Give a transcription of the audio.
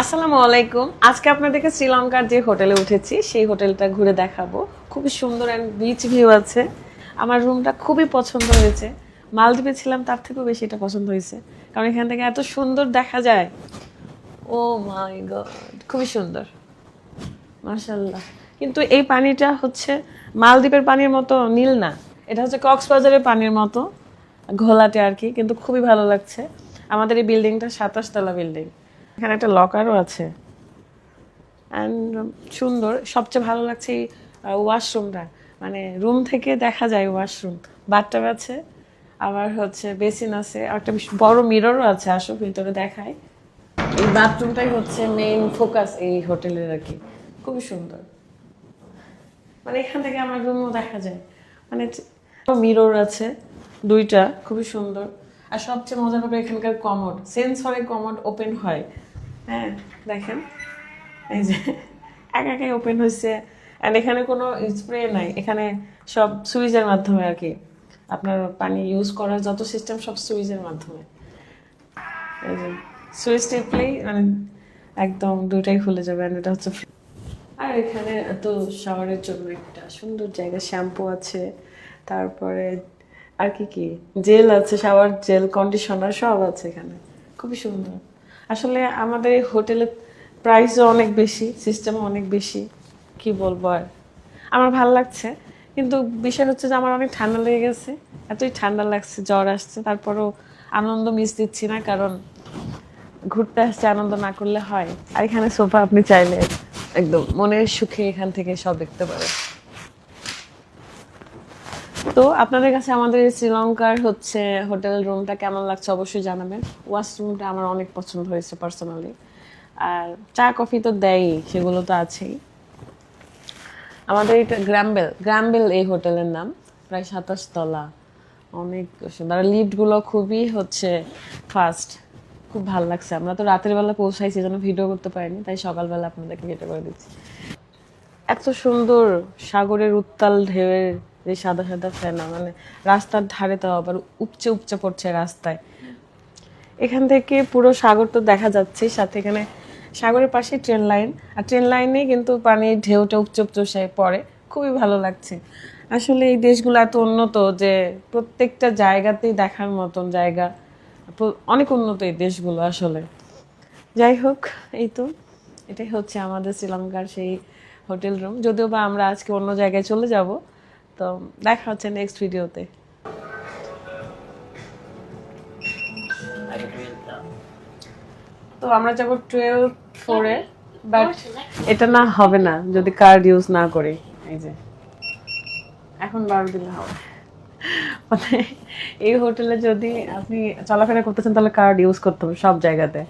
আসসালামু আলাইকুম। আজকে আপনাদেরকে শ্রীলঙ্কার যে হোটেলে উঠেছি, সেই হোটেলটা ঘুরে দেখাবো। খুবই সুন্দর অ্যান্ড বিচ ভিউ আছে। আমার রুমটা খুবই পছন্দ হয়েছে। মালদ্বীপে ছিলাম, তার থেকেও বেশি এটা পছন্দ হয়েছে। কারণ এখান থেকে এত সুন্দর দেখা যায়। ও মাই গড, খুবই সুন্দর। মাশাল্লাহ কিন্তু এই পানিটা হচ্ছে মালদ্বীপের পানির মতো নীল না। এটা হচ্ছে কক্সবাজারের পানির মতো, ঘোলাটে আর কি, কিন্তু খুবই ভালো লাগছে। আমাদের এই বিল্ডিংটা সাতাশ তলা বিল্ডিং এখানে একটা লকারও আছে। অ্যান্ড সুন্দর। সবচেয়ে ভালো লাগছে ওয়াশরুমটা মানে রুম থেকে দেখা যায় ওয়াশরুম বাথটাব আছে, আবার হচ্ছে বেসিন আছে একটা বড় মিররও আছে, আসো ভিতরে দেখায় এই বাথরুমটাই হচ্ছে মেইন ফোকাস এই হোটেলের আর কি। খুবই সুন্দর। মানে এখান থেকে আমার রুমও দেখা যায়। মানে মিরর আছে, দুইটা, খুবই সুন্দর। আর সবচেয়ে মজার ব্যাপার, এখানকার কমোড। সেন্সরে কমোড ওপেন হয়। হ্যাঁ দেখেন। এই যে, একা একাই ওপেন হয়েছে অ্যান্ড এখানে কোনো স্প্রে নাই। এখানে সব সুইচের মাধ্যমে আর কি। আপনার পানি ইউজ করার যত সিস্টেম সব সুইচের মাধ্যমে। এই যে, সুইচ টিপলেই মানে একদম দুইটাই খুলে যাবে। And এটা হচ্ছে আর এখানে তো শাওয়ারের জন্য একটা সুন্দর জায়গা শ্যাম্পু আছে। তারপরে আর কি কি? জেল আছে, শাওয়ার, জেল কন্ডিশনার সব আছে এখানে। খুবই সুন্দর। আসলে আমাদের এই হোটেলের প্রাইসও অনেক বেশি সিস্টেমও অনেক বেশি, কি বলব আর। আমার ভালো লাগছে, কিন্তু বিষয় হচ্ছে যে আমার অনেক ঠান্ডা লেগে গেছে, এতই ঠান্ডা লাগছে, জ্বর আসছে, তারপরও আনন্দ মিস দিচ্ছি না, কারণ ঘুরতে আসছে আনন্দ না করলে হয়। আর এখানে সোফা আপনি চাইলে একদম মনের সুখে এখান থেকে সব দেখতে পারেন। তো আপনাদের কাছে আমাদের শ্রীলঙ্কার হচ্ছে হোটেল রুমটা কেমন লাগছে অবশ্যই জানাবেন। ওয়াশরুমটা আমার অনেক পছন্দ হয়েছে পার্সোনালি আর চা, কফি তো দেয়ই, সেগুলো তো আছেই। আমাদের এটা গ্রামবেল গ্রামবেল এই হোটেলের নাম, প্রায় সাতাশ তলা। অনেক সুন্দর। আর লিফটগুলো খুবই হচ্ছে ফাস্ট খুব ভালো লাগছে। আমরা তো রাতের বেলা পৌঁছাইছি যেন ভিডিও করতে পারিনি, তাই সকালবেলা আপনাদেরকে ভিডিও করে দিচ্ছি। এত সুন্দর সাগরের উত্তাল ঢেউয়ের যে সাদা সাদা ফেনা মানে রাস্তার ধারে তো আবার উপচে উপচে পড়ছে রাস্তায়। এখান থেকে পুরো সাগর তো দেখা যাচ্ছে, সাথে এখানে সাগরের পাশে ট্রেন লাইন। আর ট্রেন লাইনে কিন্তু পানির ঢেউটা উপচে উপচে পড়ে। খুবই ভালো লাগছে। আসলে এই দেশগুলো এত উন্নত যে প্রত্যেকটা জায়গাতেই দেখার মতন জায়গা। অনেক উন্নত এই দেশগুলো আসলে। যাই হোক, এই তো। এটাই হচ্ছে আমাদের শ্রীলঙ্কার সেই হোটেল রুম। যদিও বা আমরা আজকে অন্য জায়গায় চলে যাব তো দেখা হচ্ছে নেক্সট ভিডিওতে তো আমরা যাব টুয়েলভ ফোরে বাট এটা না হবে না, যদি কার্ড ইউজ না করি। এই যে, এখন বারো দিলে হবে। মানে এই হোটেলে যদি আপনি চলাফেরা করতেছেন, তাহলে কার্ড ইউজ করতে হবে সব জায়গাতে।